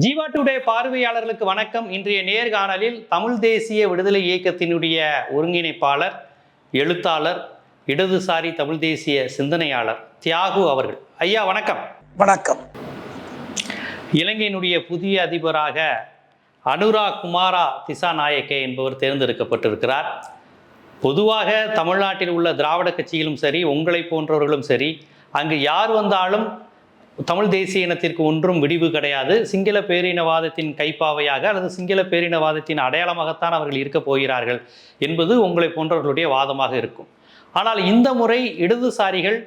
Jeeva today பார்வையாளர்களுக்கு வணக்கம். இன்றைய நேர்காணலில் தமிழ் தேசிய விடுதலை இயக்கத்தினுடைய ஒருங்கிணைப்பாளர் எழுத்தாளர் இடதுசாரி தமிழ் தேசிய சிந்தனையாளர் தியாகு அவர்கள். ஐயா வணக்கம். வணக்கம். இலங்கையினுடைய புதிய அதிபராக அனுரா குமாரா திசாநாயக்கே என்பவர் தேர்ந்தெடுக்கப்பட்டிருக்கிறார். பொதுவாக தமிழ்நாட்டில் உள்ள திராவிட கட்சிகளும் சரி உங்களை போன்றவர்களும் சரி அங்கு யார் வந்தாலும் தமிழ் தேசிய இனத்திற்கு ஒன்றும் விடிவு கிடையாது. சிங்கள பேரினவாதத்தின் கைப்பாவையாக அல்லது சிங்கள பேரினவாதத்தின் அடையாளமாகத்தான் அவர்கள் இருக்கப் போகிறார்கள் என்பது உங்களை போன்றவர்களுடைய வாதமாக இருக்கும். ஆனால் இந்த முறை இடதுசாரிகள்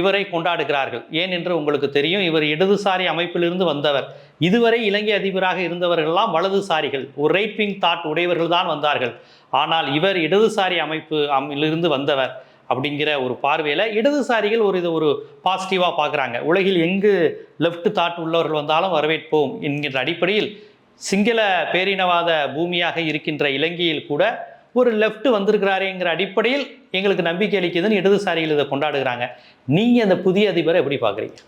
இவரை கொண்டாடுகிறார்கள். ஏன் என்று உங்களுக்கு தெரியும். இவர் இடதுசாரி அமைப்பிலிருந்து வந்தவர். இதுவரை இலங்கை அதிபராக இருந்தவர்கள்லாம் வலதுசாரிகள். ஒரு ரைட் விங் தாட் உடையவர்கள் தான் வந்தார்கள். ஆனால் இவர் இடதுசாரி அமைப்பு அமிலிருந்து வந்தவர். அப்படிங்கிற ஒரு பார்வையில் இடதுசாரிகள் ஒரு இதை ஒரு பாசிட்டிவாக பார்க்குறாங்க. உலகில் எங்கு லெஃப்ட் தாட் உள்ளவர்கள் வந்தாலும் வரவேற்போம் என்கின்ற அடிப்படையில் சிங்கள பேரினவாத பூமியாக இருக்கின்ற இலங்கையில் கூட ஒரு லெஃப்ட் வந்திருக்கிறாரேங்கிற அடிப்படையில் எங்களுக்கு நம்பிக்கை அளிக்குதுன்னு இடதுசாரிகள் இதை கொண்டாடுகிறாங்க. நீங்கள் அந்த புதிய அதிபரை எப்படி பார்க்குறீங்க?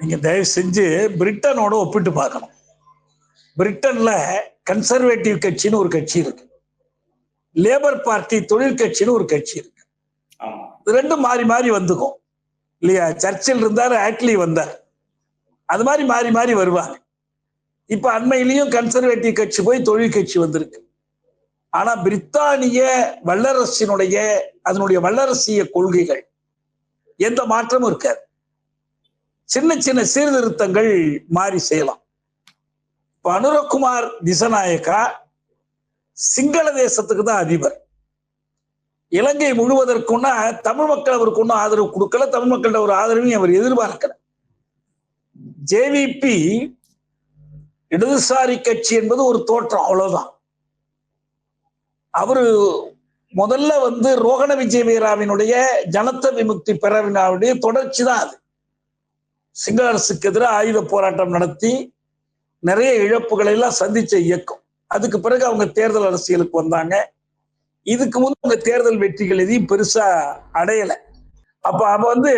நீங்கள் தயவு செஞ்சு பிரிட்டனோட ஒப்பிட்டு பார்க்கணும். பிரிட்டனில் கன்சர்வேட்டிவ் கட்சின்னு ஒரு கட்சி இருக்குது லேபர் பார்ட்டி தொழிற்கட்சின்னு ஒரு கட்சி இருக்கு. ரெண்டும் மாறி மாறி வந்துக்கும். இல்லையா? சர்ச்சில் இருந்தார் ஆட்லி வந்தார். அது மாதிரி மாறி மாறி வருவாங்க. இப்ப அண்மையிலையும் கன்சர்வேட்டிவ் கட்சி போய் தொழில் கட்சி வந்திருக்கு. ஆனா பிரித்தானிய வல்லரசினுடைய அதனுடைய வல்லரசிய கொள்கைகள் எந்த மாற்றமும் இருக்காது. சின்ன சின்ன சீர்திருத்தங்கள் மாறி செய்யலாம். இப்ப அனுரகுமார் திசநாயக்கா சிங்கள தேசத்துக்கு தான் அதிபர். இலங்கை முழுவதற்குன்னா தமிழ் மக்கள் அவருக்கு ஒன்றும் ஆதரவு கொடுக்கல தமிழ் மக்களோட ஒரு ஆதரவையும் அவர் எதிர்பார்க்கல. ஜேவிபி இடதுசாரி கட்சி என்பது ஒரு தோற்றம் அவ்வளவுதான். அவரு முதல்ல வந்து ரோகண விஜய வீராவினுடைய ஜனத்த விமுக்தி பெறவினாவுடைய தொடர்ச்சி தான் அது. சிங்கள அரசுக்கு எதிராக ஆயுத போராட்டம் நடத்தி நிறைய இழப்புகளை எல்லாம் சந்திச்ச இயக்கம். அதுக்கு பிறகு அவங்க தேர்தல் அரசியலுக்கு வந்தாங்க. இதுக்கு முன் அவங்க தேர்தல் வெற்றிகள் எதையும் பெருசா அடையல. அப்ப அப்ப வந்து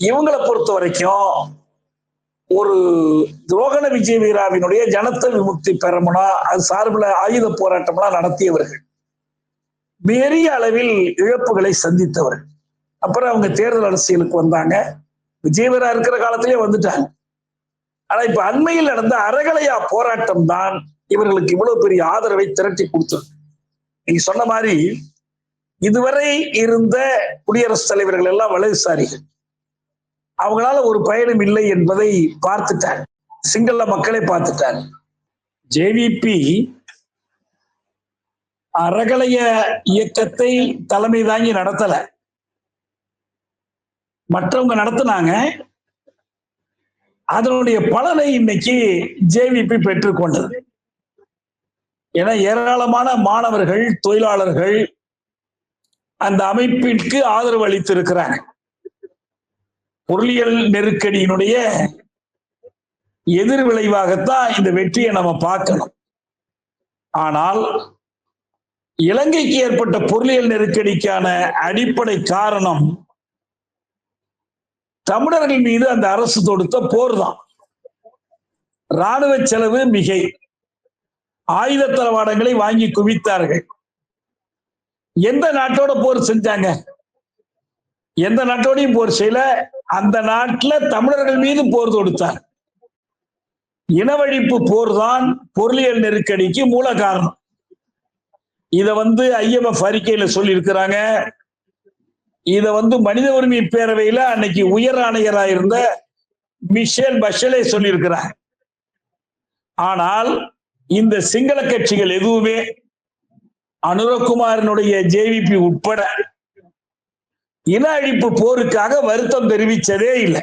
இவங்களை பொறுத்த வரைக்கும் ஒரு துரோகண விஜய வீராவினுடைய ஜனத்த விமுக்தி பெறமுனா அது சார்பில் ஆயுத போராட்டம்லாம் நடத்தியவர்கள். பெரிய அளவில் இழப்புகளை சந்தித்தவர்கள். அப்புறம் அவங்க தேர்தல் அரசியலுக்கு வந்தாங்க. விஜயவீரா இருக்கிற காலத்திலேயே வந்துட்டாங்க. ஆனா இப்ப அண்மையில் நடந்த அறகலையா போராட்டம் தான் இவர்களுக்கு இவ்வளவு பெரிய ஆதரவை திரட்டி கொடுத்தது. நீங்க சொன்ன மாதிரி இதுவரை இருந்த குடியரசுத் தலைவர்கள் எல்லாம் வலதுசாரிகள். அவங்களால ஒரு பயனும் இல்லை என்பதை பார்த்துட்டாங்க. சிங்கள மக்களை பார்த்துட்டாங்க. ஜேவிபி அறகலைய இயக்கத்தை தலைமை தாங்கி நடத்தல. மற்றவங்க நடத்தினாங்க. அதனுடைய பலனை இன்னைக்கு ஜேவிபி பெற்றுக்கொண்டது. ஏன்னா ஏராளமான மாணவர்கள் தொழிலாளர்கள் அந்த அமைப்பிற்கு ஆதரவு அளித்திருக்கிறாங்க. பொருளியல் நெருக்கடியினுடைய எதிர் விளைவாகத்தான் இந்த வெற்றியை நம்ம பார்க்கணும். ஆனால் இலங்கைக்கு ஏற்பட்ட பொருளியல் நெருக்கடிக்கான அடிப்படை காரணம் தமிழர்கள் மீது அந்த அரசு தொடுத்த போர் தான் ராணுவ செலவு மிகை. ஆயுத தளவாடங்களை வாங்கி குவித்தார்கள். எந்த நாட்டோட போர் செஞ்சாங்க? எந்த நாட்டோடையும் போர் செய்யல. அந்த நாட்டுல தமிழர்கள் மீது போர் தொடுத்தார். இனவழிப்பு போர் தான் பொருளியல் நெருக்கடிக்கு மூல காரணம். இத வந்து ஐஎம்எஃப் அறிக்கையில சொல்லி இருக்கிறாங்க இத வந்து மனித உரிமை பேரவையில அன்னைக்கு உயர் ஆணையராக இருந்த மிஷேல் பஷலே சொல்லியிருக்கிறார். ஆனால் இந்த சிங்கள கட்சிகள் எதுவுமே அனுரகுமாரனுடைய ஜேவிபி உட்பட இன அழிப்பு போருக்காக வருத்தம் தெரிவிச்சதே இல்லை.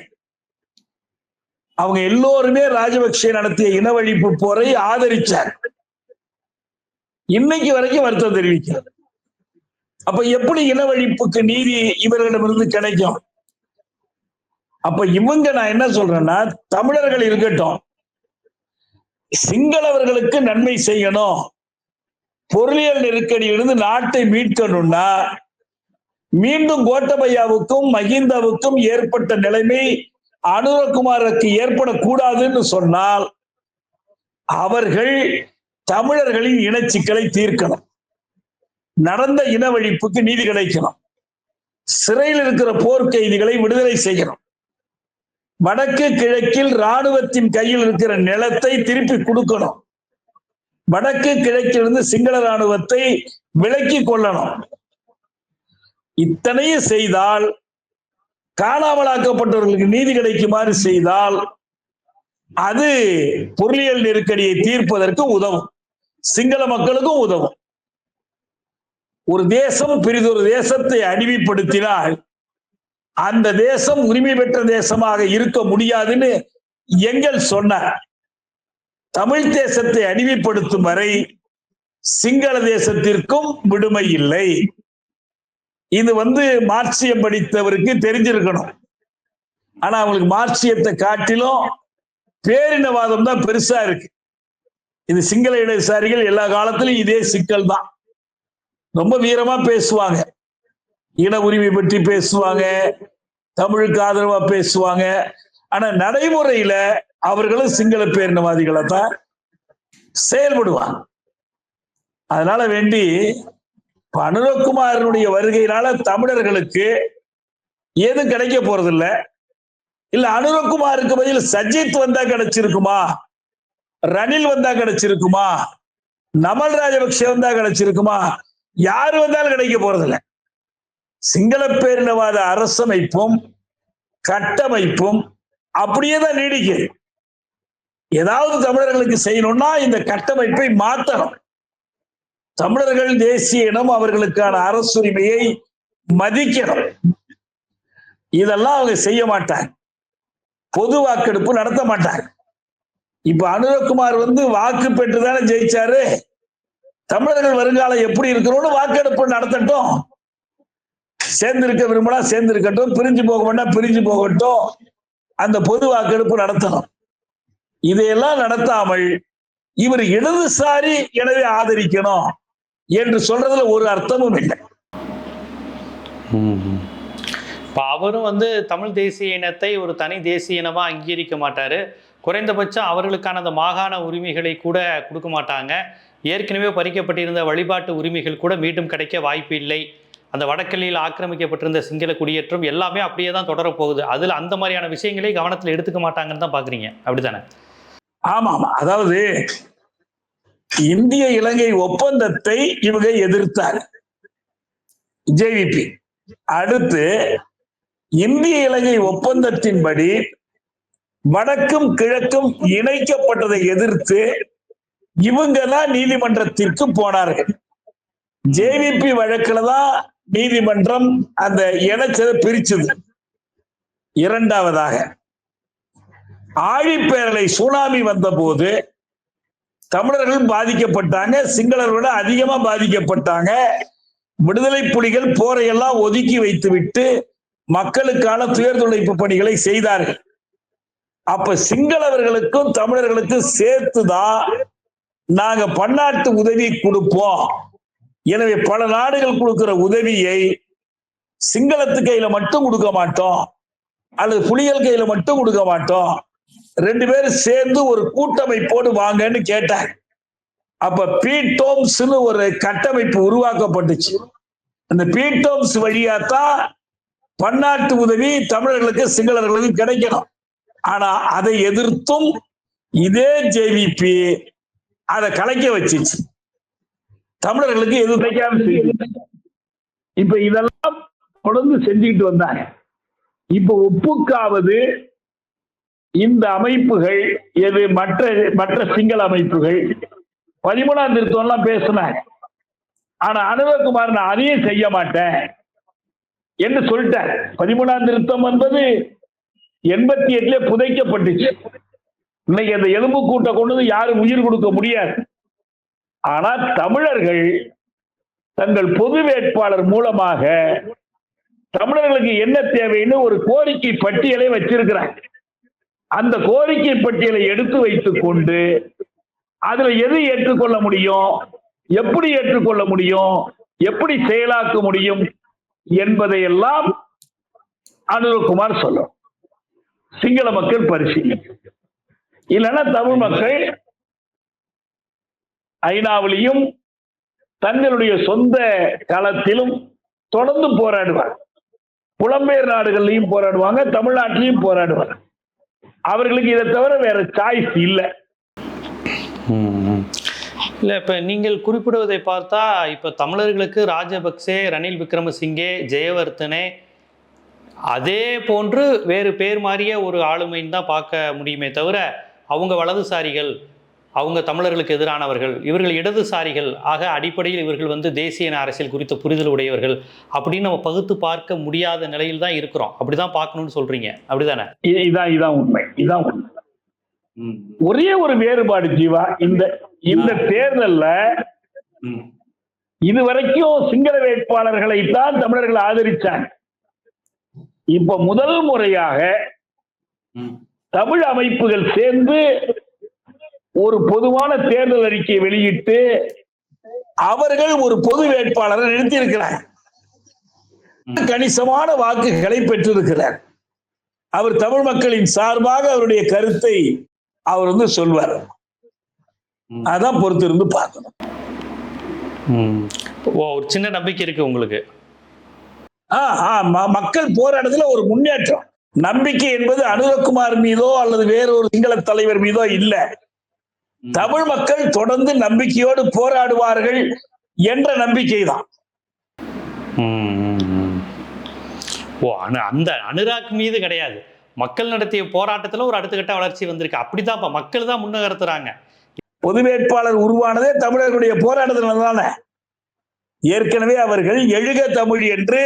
அவங்க எல்லோருமே ராஜபக்சே நடத்திய இனவழிப்பு போரை ஆதரிச்சார். இன்னைக்கு வரைக்கும் வருத்தம் தெரிவிக்கிறது அப்ப எப்படி இனவழிப்புக்கு நீதி இவர்களிடமிருந்து கிடைக்கும்? அப்ப இவங்க நான் என்ன சொல்றேன்னா தமிழர்கள் இருக்கட்டும் சிங்களவர்களுக்கு நன்மை செய்யணும். பொருளியல் நெருக்கடியிலிருந்து நாட்டை மீட்கணும்னா மீண்டும் கோட்டபையாவுக்கும் மகிந்தாவுக்கும் ஏற்பட்ட நிலைமை அனுரகுமாருக்கு ஏற்படக்கூடாதுன்னு சொன்னால் அவர்கள் தமிழர்களின் இனச்சிக்கலை தீர்க்கணும். நடந்த இனவழிப்புக்கு நீதி கிடைக்கணும். சிறையில் இருக்கிற போர்க்கைதிகளை விடுதலை செய்யணும். வடக்கு கிழக்கில் ராணுவத்தின் கையில் இருக்கிற நிலத்தை திருப்பி கொடுக்கணும். வடக்கு கிழக்கிலிருந்து சிங்கள ராணுவத்தை விலக்கி கொள்ளணும். இத்தனையும் செய்தால் காணாமலாக்கப்பட்டவர்களுக்கு நீதி கிடைக்குமாறு செய்தால் அது பொருளியல் நெருக்கடியை தீர்ப்பதற்கு உதவும். சிங்கள மக்களுக்கும் உதவும். ஒரு தேசம் பிரிதொரு தேசத்தை அடிமைப்படுத்தினால் அந்த தேசம் உரிமை பெற்ற தேசமாக இருக்க முடியாதுன்னு எங்கள் சொன்னார் தமிழ் தேசத்தை அடிமைப்படுத்தும் வரை சிங்கள தேசத்திற்கும் விடுமை இல்லை. இது வந்து மார்க்சியம் படித்தவருக்கு தெரிஞ்சிருக்கணும். ஆனா அவங்களுக்கு மார்க்சியத்தை காட்டிலும் பேரினவாதம் தான் பெருசா இருக்கு. இது சிங்கள இடதுசாரிகள் எல்லா காலத்திலும் இதே சிக்கல் தான். ரொம்ப வீரமா பேசுவாங்க. இன உரிமை பற்றி பேசுவாங்க தமிழுக்கு ஆதரவா பேசுவாங்க. ஆனா நடைமுறையில அவர்களும் சிங்கள பேரினவாதிகளை தான் செயல்படுவாங்க. அதனால வேண்டி இப்ப அனுரகுமாரனுடைய வருகையினால தமிழர்களுக்கு ஏதும் கிடைக்க போறதில்ல. இல்ல அனுரகுமாருக்கு பதில் சஜித் வந்தா கிடைச்சிருக்குமா? ரணில் வந்தா கிடைச்சிருக்குமா? நமல் ராஜபக்ஷ வந்தா கிடைச்சிருக்குமா? யாரு வந்தாலும் கிடைக்க போறதில்லை. சிங்கள பேரினவாத அரசமைப்பும் கட்டமைப்பும் அப்படியே தான் நீடிக்குது. ஏதாவது தமிழர்களுக்கு செய்யணும்னா இந்த கட்டமைப்பை மாத்தணும். தமிழர்கள் தேசிய இனம் அவர்களுக்கான அரசுரிமையை மதிக்கணும். இதெல்லாம் அவங்க செய்ய மாட்டாங்க. பொது வாக்கெடுப்பு நடத்த மாட்டாங்க. இப்ப அனுரகுமார் வந்து வாக்கு பெற்றுதானே ஜெயிச்சாரு? தமிழர்கள் வருங்காலம் எப்படி இருக்கிறோன்னு வாக்கெடுப்பு நடத்தட்டும். சேர்ந்திருக்க விரும்பினா சேர்ந்திருக்கட்டும் பிரிஞ்சு போக வேண்டாம் பிரிஞ்சு போகட்டும். அந்த பொது வாக்கெடுப்பு நடத்தணும். இதையெல்லாம் நடத்தாமல் இவர் இடதுசாரி எனவே ஆதரிக்கணும் என்று சொல்றதுல ஒரு அர்த்தமும் இல்லை. இப்போ அவரும் வந்து தமிழ் தேசிய இனத்தை ஒரு தனி தேசிய இனமாக அங்கீகரிக்க மாட்டார். குறைந்தபட்சம் அவர்களுக்கான அந்த மாகாண உரிமைகளை கூட கொடுக்க மாட்டாங்க. ஏற்கனவே பறிக்கப்பட்டிருந்த வழிபாட்டு உரிமைகள் கூட மீண்டும் கிடைக்க வாய்ப்பு இல்லை. அந்த வடக்கல்லியில் ஆக்கிரமிக்கப்பட்டிருந்த சிங்கள குடியேற்றம் எல்லாமே அப்படியே தான் தொடரப் போகுது. அதில் அந்த மாதிரியான விஷயங்களை கவனத்தில் எடுத்துக்க மாட்டாங்கன்னு தான் பார்க்குறீங்க அப்படித்தானே? ஆமா ஆமா அதாவது இந்திய இலங்கை ஒப்பந்தத்தை இவங்க எதிர்த்தார் ஜேவிபி அடுத்து இந்திய இலங்கை ஒப்பந்தத்தின்படி வடக்கும் கிழக்கும் இணைக்கப்பட்டதை எதிர்த்து இவங்க தான் நீதிமன்றத்திற்கு போனார்கள். ஜேவிபி வழக்குல தான் நீதிமன்றம் அந்த இணைச்சதை பிரிச்சது. இரண்டாவதாக ஆழிப்பேரலை சுனாமி வந்தபோது தமிழர்கள் பாதிக்கப்பட்டாங்க சிங்களர் விட அதிகமா பாதிக்கப்பட்டாங்க. விடுதலை புலிகள் போரையெல்லாம் ஒதுக்கி வைத்துவிட்டு மக்களுக்கான துயர்துடைப்பு பணிகளை செய்தார்கள். அப்ப சிங்களவர்களுக்கும் தமிழர்களுக்கும் சேர்த்துதான் நாங்க பன்னாட்டு உதவி கொடுப்போம். எனவே பல நாடுகள் கொடுக்கிற உதவியை சிங்களத்து கையில மட்டும் கொடுக்க மாட்டோம். அல்லது புலிகள் கையில மட்டும் கொடுக்க மாட்டோம். ரெண்டு பேரும் சேர்ந்து ஒரு கூட்டமைப்போடு வாங்கன்னு கேட்டாங்க. அப்ப பீட்டோம்ஸ்னு ஒரு கட்டமைப்பு உருவாக்கப்பட்டுச்சு. அந்த பீட்டோம்ஸ் வழியாத்தான் பன்னாட்டு உதவி தமிழர்களுக்கு சிங்களர்களுக்கு கிடைக்கணும். ஆனா அதை எதிர்த்தும் இதே ஜேவிபி அதை கலைக்க வச்சிச்சு. தமிழர்களுக்கு எது கிடைக்காம இப்ப இதெல்லாம் தொடர்ந்து செஞ்சுக்கிட்டு வந்தாங்க. இப்ப ஒப்புக்காவது இந்த அமைப்புகள் எது? மற்ற மற்ற சிங்கள அமைப்புகள். பதிமூணாம் திருத்தம் எல்லாம் பேசினாங்க ஆனா அனுரகுமார் நான் அதையும் செய்ய மாட்டேன் என்று சொல்லிட்டார். பதிமூணாம் திருத்தம் என்பது எண்பத்தி எட்டுல புதைக்கப்பட்டுச்சு. இன்னைக்கு அந்த எலும்பு கூட்டை கொண்டு வந்து யாரும் உயிர் கொடுக்க முடியாது. ஆனா தமிழர்கள் தங்கள் பொது வேட்பாளர் மூலமாக தமிழர்களுக்கு என்ன தேவைன்னு ஒரு கோரிக்கை பட்டியலை வச்சிருக்கிறாங்க. அந்த கோரிக்கை பட்டியலை எடுத்து வைத்துக் கொண்டு அதுல எது ஏற்றுக்கொள்ள முடியும் எப்படி ஏற்றுக்கொள்ள முடியும் எப்படி செயலாக்க முடியும் என்பதையெல்லாம் அனுரகுமார் சொல்லும் சிங்கள மக்கள் பரிசீலிக்கும் இல்லைன்னா தமிழ் மக்கள் ஐநாவிலையும் தங்களுடைய சொந்த களத்திலும் தொடர்ந்து போராடுவார் புலம்பெயர் நாடுகள்லையும் போராடுவாங்க தமிழ்நாட்டிலையும் போராடுவாங்க. அவர்களுக்கு இதை தவிர வேற சாய்ஸ் இல்லை. இல்லை இப்போ நீங்கள் குறிப்பிடுவதை பார்த்தா இப்போ தமிழர்களுக்கு ராஜபக்சே ரணில் விக்ரமசிங்கே ஜெயவர்த்தனே அதே போன்று வேறு பேர் மாறிய ஒரு ஆளுமைன்னு தான் பார்க்க முடியுமே தவிர அவங்க வலதுசாரிகள் அவங்க தமிழர்களுக்கு எதிரானவர்கள் இவர்கள் இடதுசாரிகள் ஆக அடிப்படையில் இவர்கள் வந்து தேசிய அரசியல் குறித்த புரிதல் உடையவர்கள் அப்படின்னு நம்ம பகுத்து பார்க்க முடியாத நிலையில் தான் இருக்கிறோம். அப்படி தான் பார்க்கணும்னு சொல்கிறீங்க அப்படிதானே? இதான் இதான் உண்மை. இதான் உண்மை. ஒரே ஒரு வேறுபாடு ஜீவா இந்த இந்த தேர்தல்ல இதுவரைக்கும் சிங்கள வேட்பாளர்களை தான் தமிழர்கள் ஆதரிச்சாங்க. இப்ப முதல் முறையாக தமிழ் அமைப்புகள் சேர்ந்து ஒரு பொதுவான தேர்தல் அறிக்கையை வெளியிட்டு அவர்கள் ஒரு பொது வேட்பாளரை நிறுத்தியிருக்கிறார். கணிசமான வாக்குகளை பெற்றிருக்கிறார். அவர் தமிழ் மக்களின் சார்பாக அவருடைய கருத்தை அவர் வந்து சொல்வார். அதான் பொறுத்து இருந்து பார்க்கணும் ஒரு சின்ன நம்பிக்கை இருக்குது உங்களுக்கு. மக்கள் போராட்டத்துல ஒரு முன்னேற்றம். நம்பிக்கை என்பது அனுரகுமார் மீதோ அல்லது வேறொரு சிங்கள தலைவர் மீதோ இல்ல. தமிழ் மக்கள் தொடர்ந்து நம்பிக்கையோடு போராடுவார்கள் என்ற நம்பிக்கை தான். ஓ அனு அந்த அனுராக் மீது கிடையாது. மக்கள் நடத்திய போராட்டத்தில் ஒரு அடுத்த கட்ட வளர்ச்சி வந்திருக்கு. அப்படிதான்ப்பா மக்கள் தான் முன்னகர்த்துறாங்க. பொது வேட்பாளர் உருவானதே தமிழர்களுடைய போராட்டத்தினால தானே? ஏற்கனவே அவர்கள் எழுக தமிழ் என்று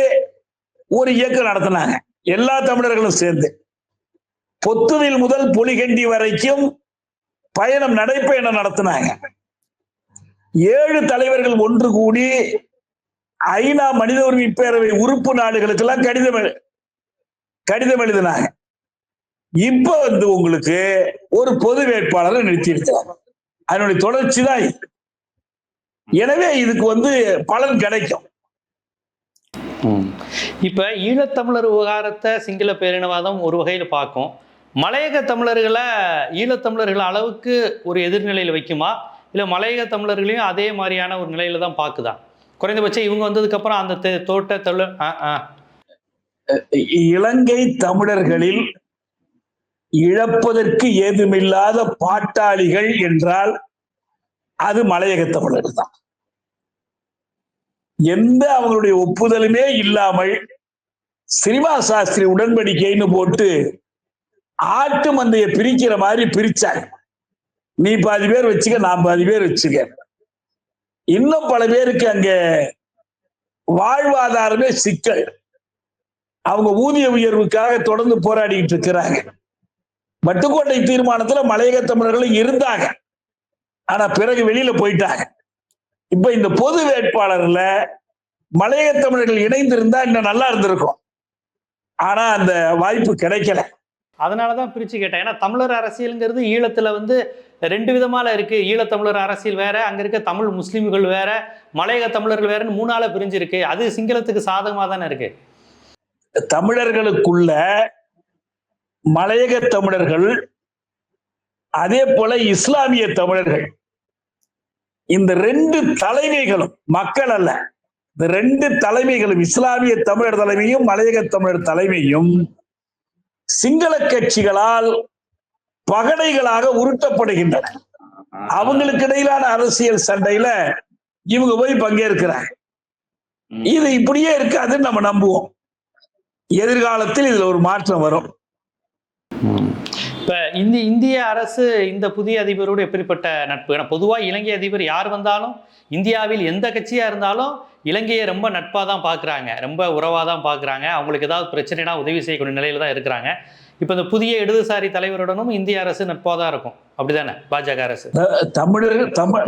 ஒரு இயக்கம் நடத்தினாங்க. எல்லா தமிழர்களும் சேர்ந்து. பொத்துவில் முதல் புலிகண்டி வரைக்கும் பயணம் நடைப்பயணம் நடத்தினாங்க? ஏழு தலைவர்கள் ஒன்று கூடி ஐநா மனித உரிமை பேரவை உறுப்பு நாடுகளுக்கெல்லாம் கடிதம் கடிதம் எழுதினாங்க. இப்ப வந்து உங்களுக்கு ஒரு பொது வேட்பாளரை நிறுத்தியிருக்கிறார் அதனுடைய தொடர்ச்சி தான் எனவே இதுக்கு வந்து பலன் கிடைக்கும். இப்போ ஈழத்தமிழர் விவகாரத்தை சிங்கள பேரினவாதம் ஒரு வகையில் பார்க்கும். மலையக தமிழர்களை ஈழத்தமிழர்கள் அளவுக்கு ஒரு எதிர்நிலையில் வைக்குமா? இல்லை மலையக தமிழர்களையும் அதே மாதிரியான ஒரு நிலையில தான் பார்க்குதா குறைந்தபட்சம் இவங்க வந்ததுக்கப்புறம் அந்த தோட்ட தொழில் இலங்கை தமிழர்களில் இழப்பதற்கு ஏதுமில்லாத பாட்டாளிகள் என்றால் அது மலையக தமிழர்கள் தான். எந்த அவங்களுடைய ஒப்புதலுமே இல்லாமல் சினிமா சாஸ்திரி உடன்படிக்கைன்னு போட்டு ஆட்டு மந்தைய பிரிக்கிற மாதிரி பிரிச்சாங்க நீ பாதி பேர் வச்சுக்க நான் பாதி பேர் வச்சுக்க. இன்னும் பல பேருக்கு அங்க வாழ்வாதாரமே சிக்கல். அவங்க ஊதிய உயர்வுக்காக தொடர்ந்து போராடிக்கிட்டு இருக்கிறாங்க. வட்டுக்கோட்டை தீர்மானத்துல மலையக தமிழர்களும் இருந்தாங்க. ஆனா பிறகு வெளியில போயிட்டாங்க. இப்ப இந்த பொது வேட்பாளர்ல மலையக தமிழர்கள் இணைந்திருந்தா இன்னும் நல்லா இருந்திருக்கும். ஆனா அந்த வாய்ப்பு கிடைக்கல. அதனால தான் பிரித்து கேட்டேன். ஏன்னா தமிழர் அரசியலுங்கிறது ஈழத்தில் வந்து ரெண்டு விதமால இருக்கு. ஈழத்தமிழர் அரசியல் வேற அங்கே இருக்க தமிழ் முஸ்லீம்கள் வேற மலையக தமிழர்கள் வேறன்னு மூணால பிரிஞ்சிருக்கு. அது சிங்களத்துக்கு சாதகமாக தானே இருக்கு. தமிழர்களுக்குள்ள மலையக தமிழர்கள் அதே போல இஸ்லாமிய தமிழர்கள் இந்த ரெண்டு தலைமைகளும் மக்கள் அல்ல. இந்த ரெண்டு தலைமைகளும் இஸ்லாமிய தமிழர் தலைமையும் மலையக தமிழர் தலைமையும் சிங்கள கட்சிகளால் பகடைகளாக உருட்டப்படுகின்றன. அவங்களுக்கு இடையிலான அரசியல் சண்டையில இவங்க போய் பங்கேற்கிறாங்க. இது இப்படியே இருக்காதுன்னு நம்ம நம்புவோம். எதிர்காலத்தில் இதுல ஒரு மாற்றம் வரும். இப்போ இந்தி இந்திய அரசு இந்த புதிய அதிபரோடு எப்படிப்பட்ட நட்பு? ஏன்னா பொதுவாக இலங்கை அதிபர் யார் வந்தாலும் இந்தியாவில் எந்த கட்சியாக இருந்தாலும் இலங்கையை ரொம்ப நட்பாக தான் பார்க்குறாங்க ரொம்ப உறவாக தான் பார்க்குறாங்க அவங்களுக்கு ஏதாவது பிரச்சனைனா உதவி செய்யக்கூடிய நிலையில் தான் இருக்கிறாங்க. இப்போ இந்த புதிய இடதுசாரி தலைவருடனும் இந்திய அரசு நட்பாக தான் இருக்கும். அப்படிதானே? பாஜக அரசு. தமிழர்கள் தமிழ்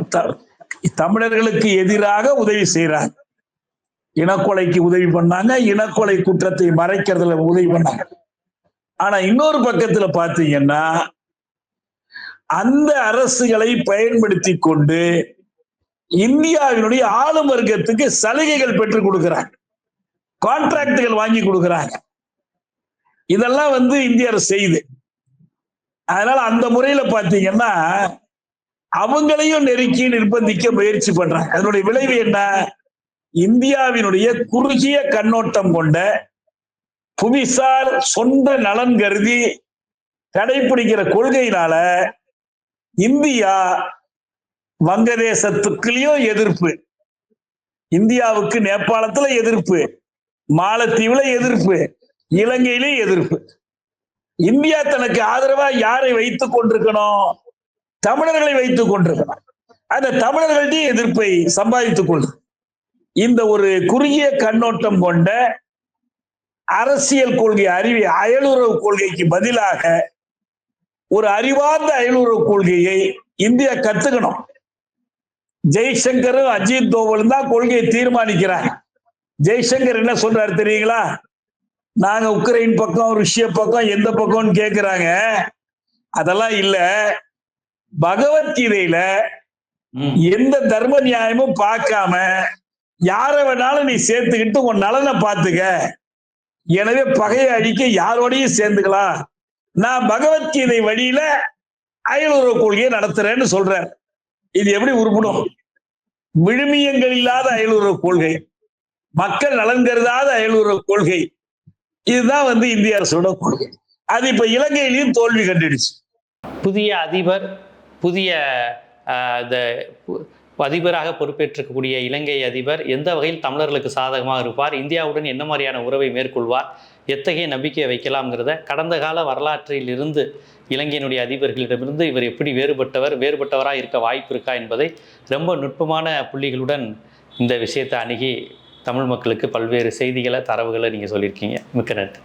தமிழர்களுக்கு எதிராக உதவி செய்கிறாங்க இனக்கொலைக்கு உதவி பண்ணாங்க. இனக்கொலை குற்றத்தை மறைக்கிறதுல உதவி பண்ணாங்க. ஆனா இன்னொரு பக்கத்துல பாத்தீங்கன்னா அந்த அரசுகளை பயன்படுத்தி கொண்டு இந்தியாவினுடைய ஆளும் வர்க்கத்துக்கு சலுகைகள் பெற்றுக் கொடுக்கிறாங்க. கான்ட்ராக்டுகள் வாங்கி கொடுக்கிறாங்க. இதெல்லாம் வந்து இந்திய அரசு செய்யுது. அதனால அந்த முறையில பாத்தீங்கன்னா அவங்களையும் நெருக்கி நிர்பந்திக்க முயற்சி பண்றாங்க. அதனுடைய விளைவு என்ன? இந்தியாவினுடைய குறுகிய கண்ணோட்டம் கொண்ட புவிசார் சொந்த நலன் கருதி கடைபிடிக்கிற கொள்கையினால இந்தியா வங்கதேசத்துக்குள்ளயும் எதிர்ப்பு. இந்தியாவுக்கு நேபாளத்துல எதிர்ப்பு. மாலத்தீவுல எதிர்ப்பு. இலங்கையிலும் எதிர்ப்பு. இந்தியா தனக்கு ஆதரவா யாரை வைத்துக் கொண்டிருக்கணும்? தமிழர்களை வைத்துக் கொண்டிருக்கணும். அந்த தமிழர்கள்டையும் எதிர்ப்பை சம்பாதித்துக் கொண்டு இந்த ஒரு குறுகிய கண்ணோட்டம் கொண்ட அரசியல் கொள்கை அறிவி அயலுறவு கொள்கைக்கு பதிலாக ஒரு அறிவார்ந்த அயலுறவு கொள்கையை இந்தியா கத்துக்கணும். ஜெய்சங்கரும் அஜித் தோவலும் தான் கொள்கையை தீர்மானிக்கிறாங்க. ஜெய்சங்கர் என்ன சொல்றாரு தெரியுங்களா? நாங்க உக்ரைன் பக்கம் ருஷ்ய பக்கம் எந்த பக்கம்னு கேக்குறாங்க. அதெல்லாம் இல்ல. பகவத்கீதையில. எந்த தர்ம நியாயமும் பார்க்காம யார வேணாலும் நீ சேர்த்துக்கிட்டு உன் நலனை பார்த்துக்க. எனவே பகையை அழிக்க யாரோடையும் சேர்ந்துக்கலாம். நான் பகவத்கீதை வழியில அயலுறவு கொள்கையை நடத்துறேன்னு சொல்றேன் இது எப்படி உருப்படும்? விழுமியங்கள் இல்லாத அயலுறவு கொள்கை மக்கள் நலன் கருதாத அயலுறவு கொள்கை. இதுதான் வந்து இந்திய அரசோட கொள்கை. அது இப்ப இலங்கையிலையும் தோல்வி கண்டுடுச்சு. புதிய அதிபர் புதிய இந்த அதிபராக பொறுப்பேற்றக்கூடிய இலங்கை அதிபர் எந்த வகையில் தமிழர்களுக்கு சாதகமாக இருப்பார்? இந்தியாவுடன் என்ன மாதிரியான உறவை மேற்கொள்வார்? எத்தகைய நம்பிக்கையை வைக்கலாம்ங்கிறத கடந்த கால வரலாற்றில் இருந்து இலங்கையினுடைய அதிபர்களிடமிருந்து இவர் எப்படி வேறுபட்டவர் வேறுபட்டவராக இருக்க வாய்ப்பு இருக்கா என்பதை ரொம்ப நுட்பமான புள்ளிகளுடன் இந்த விஷயத்தை அணுகி தமிழ் மக்களுக்கு பல்வேறு செய்திகளை தரவுகளை நீங்கள் சொல்லியிருக்கீங்க. மிக்க நன்றி.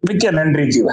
மிக்க நன்றி ஜீவா.